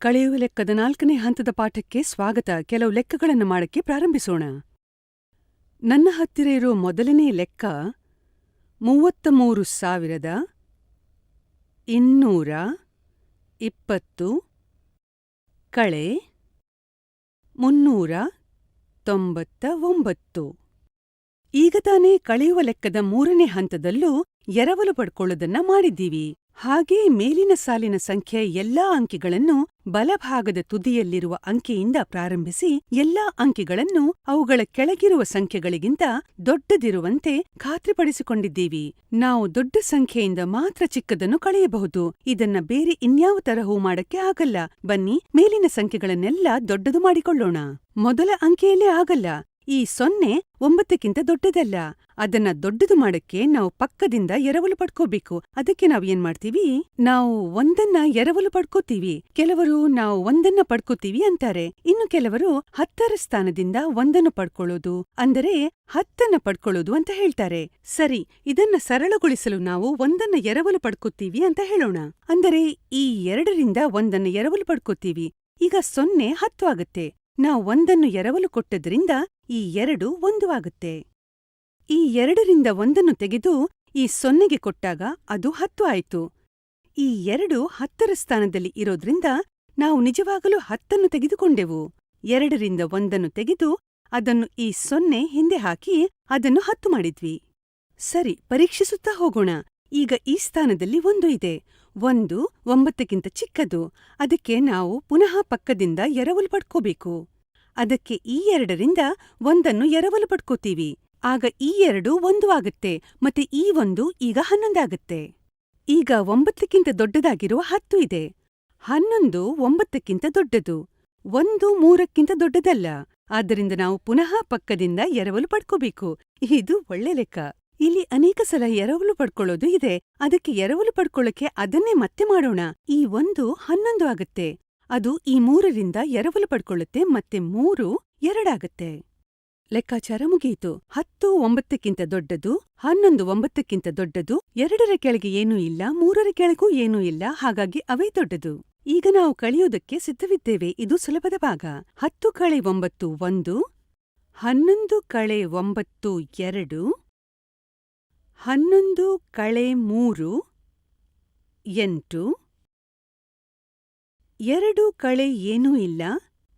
ಕಳೆಯುವ ಲೆಕ್ಕದ ನಾಲ್ಕನೇ ಹಂತದ ಪಾಠಕ್ಕೆ ಸ್ವಾಗತ. ಕೆಲವು ಲೆಕ್ಕಗಳನ್ನು ಮಾಡಕ್ಕೆ ಪ್ರಾರಂಭಿಸೋಣ. ನನ್ನ ಹತ್ತಿರ ಇರೋ ಮೊದಲನೇ ಲೆಕ್ಕ ಮೂವತ್ತ ಮೂರು ಸಾವಿರದ ಇನ್ನೂರ ಇಪ್ಪತ್ತು ಕಳೆ ಮುನ್ನೂರ ತೊಂಬತ್ತ ಒಂಬತ್ತು ಈಗ ತಾನೇ ಕಳೆಯುವ ಲೆಕ್ಕದ ಮೂರನೇ ಹಂತದಲ್ಲೂ ಎರವಲು ಪಡ್ಕೊಳ್ಳೋದನ್ನ ಮಾಡಿದ್ದೀವಿ. ಹಾಗೇ ಮೇಲಿನ ಸಾಲಿನ ಸಂಖ್ಯೆ ಎಲ್ಲಾ ಅಂಕಿಗಳನ್ನು ಬಲಭಾಗದ ತುದಿಯಲ್ಲಿರುವ ಅಂಕೆಯಿಂದ ಪ್ರಾರಂಭಿಸಿ ಎಲ್ಲಾ ಅಂಕಿಗಳನ್ನು ಅವುಗಳ ಕೆಳಗಿರುವ ಸಂಖ್ಯೆಗಳಿಗಿಂತ ದೊಡ್ಡದಿರುವಂತೆ ಖಾತ್ರಿಪಡಿಸಿಕೊಂಡಿದ್ದೀವಿ. ನಾವು ದೊಡ್ಡ ಸಂಖ್ಯೆಯಿಂದ ಮಾತ್ರ ಚಿಕ್ಕದನ್ನು ಕಳೆಯಬಹುದು. ಇದನ್ನ ಬೇರೆ ಇನ್ಯಾವ ತರಹೂ ಮಾಡಕ್ಕೆ ಆಗಲ್ಲ. ಬನ್ನಿ, ಮೇಲಿನ ಸಂಖ್ಯೆಗಳನ್ನೆಲ್ಲ ದೊಡ್ಡದು ಮಾಡಿಕೊಳ್ಳೋಣ. ಮೊದಲ ಅಂಕೆಯಲ್ಲೇ ಆಗಲ್ಲ. ಈ ಸೊನ್ನೆ ಒಂಬತ್ತಕ್ಕಿಂತ ದೊಡ್ಡದಲ್ಲ. ಅದನ್ನ ದೊಡ್ಡದು ಮಾಡಕ್ಕೆ ನಾವು ಪಕ್ಕದಿಂದ ಎರವಲು ಪಡ್ಕೋಬೇಕು. ಅದಕ್ಕೆ ನಾವು ಏನ್ ಮಾಡ್ತೀವಿ? ನಾವು ಒಂದನ್ನ ಎರವಲು ಪಡ್ಕೋತೀವಿ. ಕೆಲವರು ನಾವು ಒಂದನ್ನ ಪಡ್ಕೋತೀವಿ ಅಂತಾರೆ. ಇನ್ನು ಕೆಲವರು ಹತ್ತರ ಸ್ಥಾನದಿಂದ ಒಂದನ್ನು ಪಡ್ಕೊಳ್ಳೋದು, ಅಂದರೆ ಹತ್ತನ್ನ ಪಡ್ಕೊಳ್ಳೋದು ಅಂತ ಹೇಳ್ತಾರೆ. ಸರಿ, ಇದನ್ನ ಸರಳಗೊಳಿಸಲು ನಾವು ಒಂದನ್ನ ಎರವಲು ಪಡ್ಕೋತೀವಿ ಅಂತ ಹೇಳೋಣ. ಅಂದರೆ ಈ ಎರಡರಿಂದ ಒಂದನ್ನ ಎರವಲು ಪಡ್ಕೋತೀವಿ. ಈಗ ಸೊನ್ನೆ ಹತ್ತು ಆಗತ್ತೆ. ನಾವು ಒಂದನ್ನು ಎರವಲು ಕೊಟ್ಟದ್ರಿಂದ ಈ ಎರಡು ಒಂದು ಆಗುತ್ತೆ ಈ ಎರಡರಿಂದ ಒಂದನ್ನು ತೆಗೆದು ಈ ಸೊನ್ನೆಗೆ ಕೊಟ್ಟಾಗ ಅದು ಹತ್ತು ಆಯ್ತು. ಈ ಎರಡು ಹತ್ತರ ಸ್ಥಾನದಲ್ಲಿ ಇರೋದ್ರಿಂದ ನಾವು ನಿಜವಾಗಲೂ ಹತ್ತನ್ನು ತೆಗೆದುಕೊಂಡೆವು. ಎರಡರಿಂದ ಒಂದನ್ನು ತೆಗೆದು ಅದನ್ನು ಈ ಸೊನ್ನೆ ಹಿಂದೆ ಹಾಕಿ ಅದನ್ನು ಹತ್ತು ಮಾಡಿದ್ವಿ. ಸರಿ, ಪರೀಕ್ಷಿಸುತ್ತಾ ಹೋಗೋಣ. ಈಗ ಈ ಸ್ಥಾನದಲ್ಲಿ ಒಂದು ಇದೆ. ಒಂದು, ಒಂಬತ್ತಕ್ಕಿಂತ ಚಿಕ್ಕದು. ಅದಕ್ಕೆ ನಾವು ಪುನಃ ಪಕ್ಕದಿಂದ ಎರವಲು ಪಡ್ಕೋಬೇಕು. ಅದಕ್ಕೆ ಈ ಎರಡರಿಂದ ಒಂದನ್ನು ಎರವಲು ಪಡ್ಕೋತೀವಿ. ಆಗ ಈ ಎರಡು ಒಂದು ಆಗುತ್ತೆ, ಮತ್ತೆ ಈ ಒಂದು ಈಗ ಹನ್ನೊಂದಾಗುತ್ತೆ. ಈಗ ಒಂಬತ್ತಕ್ಕಿಂತ ದೊಡ್ಡದಾಗಿರುವ ಹತ್ತು ಇದೆ. ಹನ್ನೊಂದು, ಒಂಬತ್ತಕ್ಕಿಂತ ದೊಡ್ಡದು. ಒಂದು, ಮೂರಕ್ಕಿಂತ ದೊಡ್ಡದಲ್ಲ. ಆದ್ದರಿಂದ ನಾವು ಪುನಃ ಪಕ್ಕದಿಂದ ಎರವಲು ಪಡ್ಕೋಬೇಕು. ಇದು ಒಳ್ಳೆ ಲೆಕ್ಕ. ಇಲ್ಲಿ ಅನೇಕ ಸಲ ಎರವಲು ಪಡ್ಕೊಳ್ಳೋದು ಇದೆ. ಅದಕ್ಕೆ ಎರವಲು ಪಡ್ಕೊಳ್ಳಕ್ಕೆ ಅದನ್ನೇ ಮತ್ತೆ ಮಾಡೋಣ. ಈ ಒಂದು ಹನ್ನೊಂದು ಆಗುತ್ತೆ. ಅದು ಈ ಮೂರರಿಂದ ಎರವಲು ಪಡ್ಕೊಳ್ಳುತ್ತೆ, ಮತ್ತೆ ಮೂರು ಎರಡಾಗತ್ತೆ. ಲೆಕ್ಕಾಚಾರ ಮುಗಿಯಿತು ಹತ್ತು ಒಂಬತ್ತಕ್ಕಿಂತ ದೊಡ್ಡದು, ಹನ್ನೊಂದು ಒಂಬತ್ತಕ್ಕಿಂತ ದೊಡ್ಡದು, ಎರಡರ ಕೆಳಗೆ ಏನೂ ಇಲ್ಲ, ಮೂರರ ಕೆಳಗೂ ಏನೂ ಇಲ್ಲ, ಹಾಗಾಗಿ ಅವೇ ದೊಡ್ಡದು. ಈಗ ನಾವು ಕಳೆಯೋದಕ್ಕೆ ಸಿದ್ಧವಿದ್ದೇವೆ. ಇದು ಸುಲಭದ ಭಾಗ. ಹತ್ತು ಕಳೆ ಒಂಬತ್ತು ಒಂದು, ಹನ್ನೊಂದು ಕಳೆ ಒಂಬತ್ತು ಎರಡು ಹನ್ನೊಂದು ಕಳೆ ಮೂರು, ಎಂಟು, ಎರಡು ಕಳೆ ಏನೂ ಇಲ್ಲ,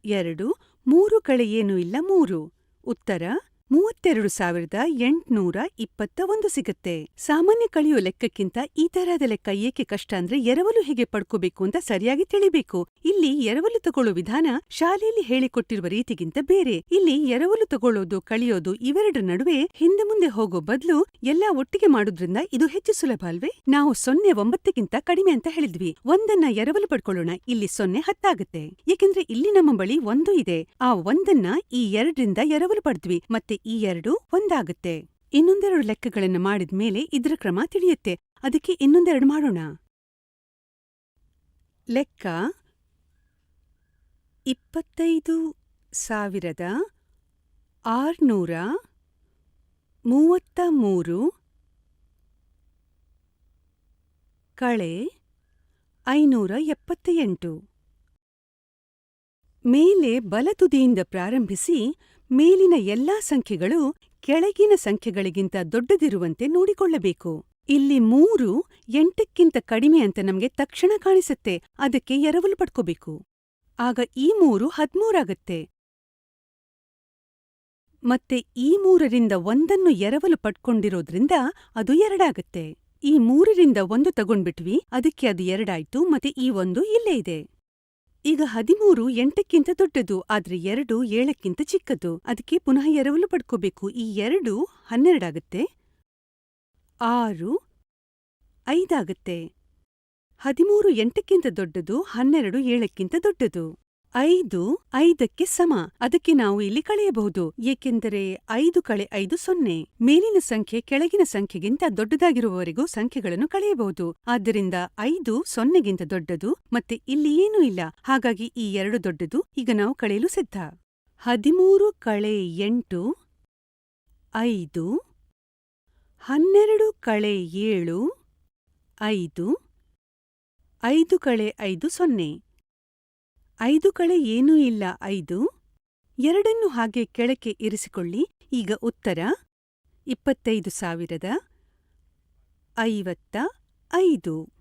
ಎರಡು, ಮೂರು ಕಳೆ ಏನೂ ಇಲ್ಲ, ಮೂರು. ಉತ್ತರ ಮೂವತ್ತೆರಡು ಸಾವಿರದ ಎಂಟ್ನೂರ ಇಪ್ಪತ್ತ ಒಂದು ಸಿಗತ್ತೆ. ಸಾಮಾನ್ಯ ಕಳೆಯೋ ಲೆಕ್ಕಕ್ಕಿಂತ ಈ ತರಹದ ಲೆಕ್ಕ ಏಕೆ ಕಷ್ಟ ಅಂದ್ರೆ ಎರವಲು ಹೇಗೆ ಪಡ್ಕೋಬೇಕು ಅಂತ ಸರಿಯಾಗಿ ತಿಳಿಬೇಕು. ಇಲ್ಲಿ ಎರವಲು ತಗೊಳ್ಳೋ ವಿಧಾನ ಶಾಲೆಯಲ್ಲಿ ಹೇಳಿಕೊಟ್ಟಿರುವ ರೀತಿಗಿಂತ ಬೇರೆ. ಇಲ್ಲಿ ಎರವಲು ತಗೊಳ್ಳೋದು, ಕಳೆಯೋದು ಇವೆರಡರ ನಡುವೆ ಹಿಂದೆ ಮುಂದೆ ಹೋಗೋ ಬದಲು ಎಲ್ಲಾ ಒಟ್ಟಿಗೆ ಮಾಡೋದ್ರಿಂದ ಇದು ಹೆಚ್ಚು ಸುಲಭ ಅಲ್ವೇ? ನಾವು ಸೊನ್ನೆ ಒಂಬತ್ತಕ್ಕಿಂತ ಕಡಿಮೆ ಅಂತ ಹೇಳಿದ್ವಿ. ಒಂದನ್ನ ಎರವಲು ಪಡ್ಕೊಳ್ಳೋಣ. ಇಲ್ಲಿ ಸೊನ್ನೆ ಹತ್ತಾಗುತ್ತೆ. ಏಕೆಂದ್ರೆ ಇಲ್ಲಿ ನಮ್ಮ ಬಳಿ ಒಂದು ಇದೆ. ಆ ಒಂದನ್ನ ಈ ಎರಡರಿಂದ ಎರವಲು ಪಡೆದ್ವಿ. ಮತ್ತೆ ಈ ಎರಡು ಒಂದಾಗುತ್ತೆ. ಇನ್ನೊಂದೆರಡು ಲೆಕ್ಕಗಳನ್ನು ಮಾಡಿದ ಮೇಲೆ ಇದರ ಕ್ರಮ ತಿಳಿಯುತ್ತೆ. ಅದಕ್ಕೆ ಇನ್ನೊಂದೆರಡು ಮಾಡೋಣ. ಲೆಕ್ಕ ಇಪ್ಪತ್ತೈದು ಸಾವಿರದ ಆರ್ನೂರ ಮೂವತ್ತ ಮೂರು ಕಳೆ ಐನೂರ ಎಪ್ಪತ್ತ ಎಂಟು ಮೇಲೆ ಬಲತುದಿಯಿಂದ ಪ್ರಾರಂಭಿಸಿ ಮೇಲಿನ ಎಲ್ಲಾ ಸಂಖ್ಯೆಗಳು ಕೆಳಗಿನ ಸಂಖ್ಯೆಗಳಿಗಿಂತ ದೊಡ್ಡದಿರುವಂತೆ ನೋಡಿಕೊಳ್ಳಬೇಕು. ಇಲ್ಲಿ ಮೂರು ಎಂಟಕ್ಕಿಂತ ಕಡಿಮೆ ಅಂತ ನಮ್ಗೆ ತಕ್ಷಣ ಕಾಣಿಸುತ್ತೆ. ಅದಕ್ಕೆ ಎರವಲು ಪಡ್ಕೋಬೇಕು. ಆಗ ಈ ಮೂರು ಹದ್ಮೂರಾಗತ್ತೆ. ಮತ್ತೆ ಈ ಮೂರರಿಂದ ಒಂದನ್ನು ಎರವಲು ಪಡ್ಕೊಂಡಿರೋದ್ರಿಂದ ಅದು ಎರಡಾಗತ್ತೆ. ಈ ಮೂರರಿಂದ ಒಂದು ತಗೊಂಡ್ಬಿಟ್ವಿ, ಅದಕ್ಕೆ ಅದು ಎರಡಾಯ್ತು, ಮತ್ತೆ ಈ ಒಂದು ಇಲ್ಲೇ ಇದೆ. ಈಗ ಹದಿಮೂರು ಎಂಟಕ್ಕಿಂತ ದೊಡ್ಡದು, ಆದ್ರೆ ಎರಡು ಏಳಕ್ಕಿಂತ ಚಿಕ್ಕದು. ಅದಕ್ಕೆ ಪುನಃ ಎರವಲು ಪಡ್ಕೋಬೇಕು. ಈ ಎರಡು ಹನ್ನೆರಡಾಗತ್ತೆ ಆರು ಐದಾಗತ್ತೆ ಹದಿಮೂರು ಎಂಟಕ್ಕಿಂತ ದೊಡ್ಡದು, ಹನ್ನೆರಡು ಏಳಕ್ಕಿಂತ ದೊಡ್ಡದು. ಐದು ಐದಕ್ಕೆ ಸಮ. ಅದಕ್ಕೆ ನಾವು ಇಲ್ಲಿ ಕಳೆಯಬಹುದು. ಏಕೆಂದರೆ ಐದು ಕಳೆ ಐದು ಸೊನ್ನೆ. ಮೇಲಿನ ಸಂಖ್ಯೆ ಕೆಳಗಿನ ಸಂಖ್ಯೆಗಿಂತ ದೊಡ್ಡದಾಗಿರುವವರೆಗೂ ಸಂಖ್ಯೆಗಳನ್ನು ಕಳೆಯಬಹುದು. ಆದ್ದರಿಂದ ಐದು ಸೊನ್ನೆಗಿಂತ ದೊಡ್ಡದು ಮತ್ತೆ ಇಲ್ಲಿ ಏನೂ ಇಲ್ಲ. ಹಾಗಾಗಿ ಈ ಎರಡು ದೊಡ್ಡದು ಈಗ ನಾವು ಕಳೆಯಲು ಸಿದ್ಧ. ಹದಿಮೂರು ಕಳೆ ಎಂಟು ಐದು ಹನ್ನೆರಡು ಕಳೆ ಏಳು ಐದು ಐದು ಕಳೆ ಐದು ಸೊನ್ನೆ. ಐದು ಕಳೆ ಏನೂ ಇಲ್ಲ, ಐದು. ಎರಡನ್ನು ಹಾಗೆ ಕೆಳಕ್ಕೆ ಇರಿಸಿಕೊಳ್ಳಿ. ಈಗ ಉತ್ತರ, ಇಪ್ಪತ್ತೈದು ಸಾವಿರದ ಐವತ್ತ ಐದು.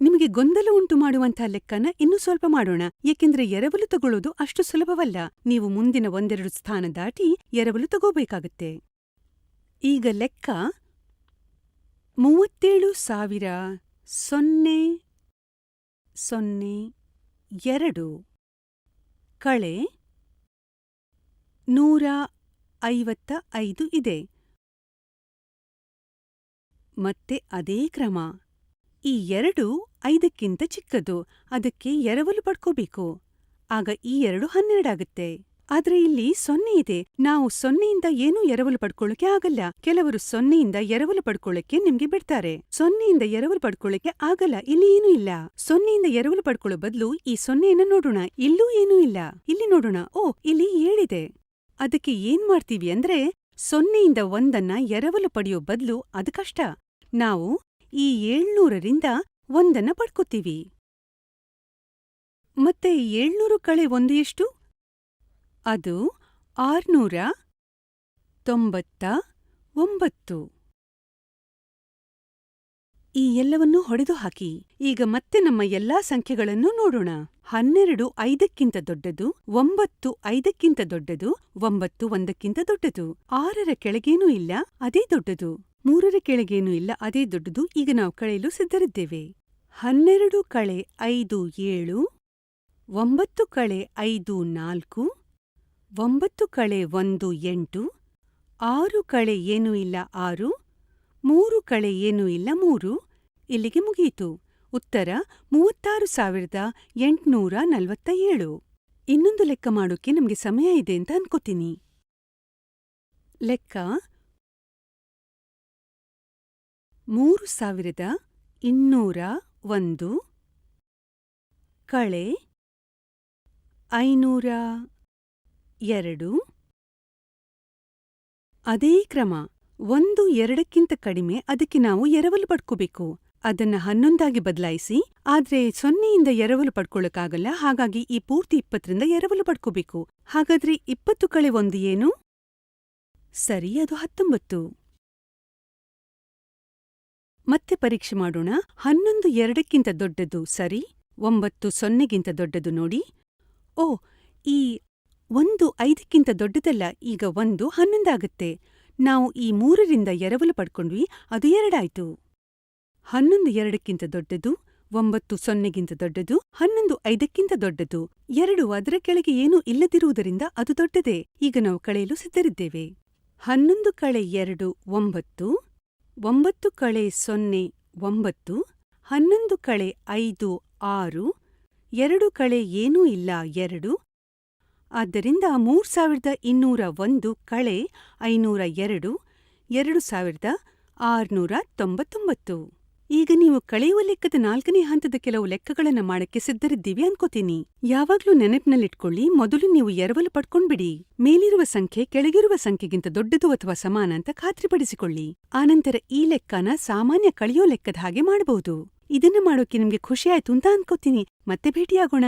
ನಿಮಗೆ ಗೊಂದಲ ಉಂಟು ಮಾಡುವಂಥ ಲೆಕ್ಕನ ಇನ್ನೂ ಸ್ವಲ್ಪ ಮಾಡೋಣ. ಏಕೆಂದ್ರೆ ಎರವಲು ತಗೊಳ್ಳೋದು ಅಷ್ಟು ಸುಲಭವಲ್ಲ. ನೀವು ಮುಂದಿನ ಒಂದೆರಡು ಸ್ಥಾನ ದಾಟಿ ಎರವಲು ತಗೋಬೇಕಾಗತ್ತೆ. ಈಗ ಲೆಕ್ಕ, ಮೂವತ್ತೇಳು ಸಾವಿರ ಸೊನ್ನೆ ಸೊನ್ನೆ ಎರಡು. ಕಳೆ ನೂರ ಐವತ್ತ ಐದು ಇದೆ. ಮತ್ತೆ ಅದೇ ಕ್ರಮ. ಈ ಎರಡು ಐದಕ್ಕಿಂತ ಚಿಕ್ಕದು. ಅದಕ್ಕೆ ಎರವಲು ಪಡ್ಕೋಬೇಕು. ಆಗ ಈ ಎರಡು ಹನ್ನೆರಡಾಗುತ್ತೆ. ಆದ್ರೆ ಇಲ್ಲಿ ಸೊನ್ನೆ ಇದೆ. ನಾವು ಸೊನ್ನೆಯಿಂದ ಏನೂ ಎರವಲು ಪಡ್ಕೊಳ್ಳಕ್ಕೆ ಆಗಲ್ಲ. ಕೆಲವರು ಸೊನ್ನೆಯಿಂದ ಎರವಲು ಪಡ್ಕೊಳ್ಳಕ್ಕೆ ನಿಮ್ಗೆ ಬಿಡ್ತಾರೆ. ಸೊನ್ನೆಯಿಂದ ಎರವಲು ಪಡ್ಕೊಳ್ಳಕ್ಕೆ ಆಗಲ್ಲ, ಇಲ್ಲಿ ಏನೂ ಇಲ್ಲ. ಸೊನ್ನೆಯಿಂದ ಎರವಲು ಪಡ್ಕೊಳ್ಳೋ ಬದಲು ಈ ಸೊನ್ನೆಯನ್ನ ನೋಡೋಣ. ಇಲ್ಲೂ ಏನೂ ಇಲ್ಲ. ಇಲ್ಲಿ ನೋಡೋಣ. ಓ, ಇಲ್ಲಿ ಏಳಿದೆ. ಅದಕ್ಕೆ ಏನ್ ಮಾಡ್ತೀವಿ ಅಂದ್ರೆ, ಸೊನ್ನೆಯಿಂದ ಒಂದನ್ನ ಎರವಲು ಪಡೆಯೋ ಬದಲು ಅದು ಕಷ್ಟ. ನಾವು ಈ ಏಳ್ನೂರರಿಂದ ಒಂದನ್ನ ಪಡ್ಕೋತೀವಿ. ಮತ್ತೆ ಏಳ್ನೂರು ಕಳೆ ಒಂದು ಎಷ್ಟು? ಅದು ಆರ್ನೂರ ತೊಂಬತ್ತ ಒಂಬತ್ತು. ಈ ಎಲ್ಲವನ್ನೂ ಹೊಡೆದು ಹಾಕಿ. ಈಗ ಮತ್ತೆ ನಮ್ಮ ಎಲ್ಲಾ ಸಂಖ್ಯೆಗಳನ್ನು ನೋಡೋಣ. ಹನ್ನೆರಡು ಐದಕ್ಕಿಂತ ದೊಡ್ಡದು, ಒಂಬತ್ತು ಐದಕ್ಕಿಂತ ದೊಡ್ಡದು, ಒಂಬತ್ತು ಒಂದಕ್ಕಿಂತ ದೊಡ್ಡದು. ಆರರ ಕೆಳಗೇನೂ ಇಲ್ಲ, ಅದೇ ದೊಡ್ಡದು. ಮೂರರ ಕೆಳಗೇನೂ ಇಲ್ಲ, ಅದೇ ದೊಡ್ಡದು. ಈಗ ನಾವು ಕಳೆಯಲು ಸಿದ್ಧರಿದ್ದೇವೆ. ಹನ್ನೆರಡು ಕಳೆ ಐದು ಏಳು, ಒಂಬತ್ತು ಕಳೆ ಐದು ನಾಲ್ಕು ಒಂಬತ್ತು ಕಳೆ ಒಂದು ಎಂಟು, ಆರು ಕಳೆ ಏನೂ ಇಲ್ಲ ಆರು, ಮೂರು ಕಳೆ ಏನೂ ಇಲ್ಲ ಮೂರು. ಇಲ್ಲಿಗೆ ಮುಗಿಯಿತು ಉತ್ತರ ಮೂವತ್ತಾರು ಸಾವಿರದ ಎಂಟುನೂರ ನಲವತ್ತ ಏಳು ಇನ್ನೊಂದು ಲೆಕ್ಕ ಮಾಡೋಕೆ ನಮಗೆ ಸಮಯ ಇದೆ ಅಂತ ಅನ್ಕೋತೀನಿ. ಲೆಕ್ಕ ಮೂರು ಸಾವಿರದ ಇನ್ನೂರ ಒಂದು, ಕಳೆ ಐನೂರ ಎರಡು. ಅದೇ ಕ್ರಮ. ಒಂದು ಎರಡಕ್ಕಿಂತ ಕಡಿಮೆ ಅದಕ್ಕೆ ನಾವು ಎರವಲು ಪಡ್ಕೋಬೇಕು. ಅದನ್ನ ಹನ್ನೊಂದಾಗಿ ಬದಲಾಯಿಸಿ, ಆದ್ರೆ ಸೊನ್ನೆಯಿಂದ ಎರವಲು ಪಡ್ಕೊಳ್ಳಕ್ಕಾಗಲ್ಲ, ಹಾಗಾಗಿ ಈ ಪೂರ್ತಿ ಇಪ್ಪತ್ತರಿಂದ ಎರವಲು ಪಡ್ಕೋಬೇಕು. ಹಾಗಾದ್ರೆ ಇಪ್ಪತ್ತು ಕಳೆ ಒಂದು ಏನು? ಸರಿ, ಅದು ಹತ್ತೊಂಬತ್ತು. ಮತ್ತೆ ಪರೀಕ್ಷೆ ಮಾಡೋಣ. ಹನ್ನೊಂದು ಎರಡಕ್ಕಿಂತ ದೊಡ್ಡದು ಸರಿ, ಒಂಬತ್ತು ಸೊನ್ನೆಗಿಂತ ದೊಡ್ಡದು ನೋಡಿ. ಓ, ಈ ಒಂದು ಐದಕ್ಕಿಂತ ದೊಡ್ಡದಲ್ಲ, ಈಗ ಒಂದು ಹನ್ನೊಂದಾಗತ್ತೆ. ನಾವು ಈ ಮೂರರಿಂದ ಎರವಲು ಪಡ್ಕೊಂಡ್ವಿ, ಅದು ಎರಡಾಯ್ತು. ಹನ್ನೊಂದು ಎರಡಕ್ಕಿಂತ ದೊಡ್ಡದು, ಒಂಬತ್ತು ಸೊನ್ನೆಗಿಂತ ದೊಡ್ಡದು, ಹನ್ನೊಂದು ಐದಕ್ಕಿಂತ ದೊಡ್ಡದು. ಎರಡು ಅದರ ಕೆಳಗೆ ಏನೂ ಇಲ್ಲದಿರುವುದರಿಂದ ಅದು ದೊಡ್ಡದೇ. ಈಗ ನಾವು ಕಳೆಯಲು ಸಿದ್ಧರಿದ್ದೇವೆ. ಹನ್ನೊಂದು ಕಳೆ ಎರಡು, ಒಂಬತ್ತು. ಒಂಬತ್ತು ಕಳೆ ಸೊನ್ನೆ, ಒಂಬತ್ತು. ಹನ್ನೊಂದು ಕಳೆ ಐದು, ಆರು. ಎರಡು ಕಳೆ ಏನೂ ಇಲ್ಲ, ಎರಡು. ಆದ್ದರಿಂದ ಮೂರು ಸಾವಿರದ ಇನ್ನೂರ ಒಂದು ಕಳೆ ಐನೂರ ಎರಡು ಎರಡು ಸಾವಿರದ ಆರ್ನೂರ ತೊಂಬತ್ತೊಂಬತ್ತು. ಈಗ ನೀವು ಕಳೆಯುವ ಲೆಕ್ಕದ ನಾಲ್ಕನೇ ಹಂತದ ಕೆಲವು ಲೆಕ್ಕಗಳನ್ನ ಮಾಡಕ್ಕೆ ಸಿದ್ಧರಿದ್ದೀವಿ ಅನ್ಕೋತೀನಿ. ಯಾವಾಗ್ಲೂ ನೆನಪಿನಲ್ಲಿಟ್ಕೊಳ್ಳಿ, ಮೊದಲು ನೀವು ಎರವಲು ಪಡ್ಕೊಂಡ್ಬಿಡಿ. ಮೇಲಿರುವ ಸಂಖ್ಯೆ ಕೆಳಗಿರುವ ಸಂಖ್ಯೆಗಿಂತ ದೊಡ್ಡದು ಅಥವಾ ಸಮಾನ ಅಂತ ಖಾತ್ರಿಪಡಿಸಿಕೊಳ್ಳಿ. ಆನಂತರ ಈ ಲೆಕ್ಕನ ಸಾಮಾನ್ಯ ಕಳೆಯೋ ಲೆಕ್ಕದ ಹಾಗೆ ಮಾಡಬಹುದು. ಇದನ್ನ ಮಾಡೋಕೆ ನಿಮ್ಗೆ ಖುಷಿ ಅಂತ ಅನ್ಕೋತೀನಿ. ಮತ್ತೆ ಭೇಟಿಯಾಗೋಣ.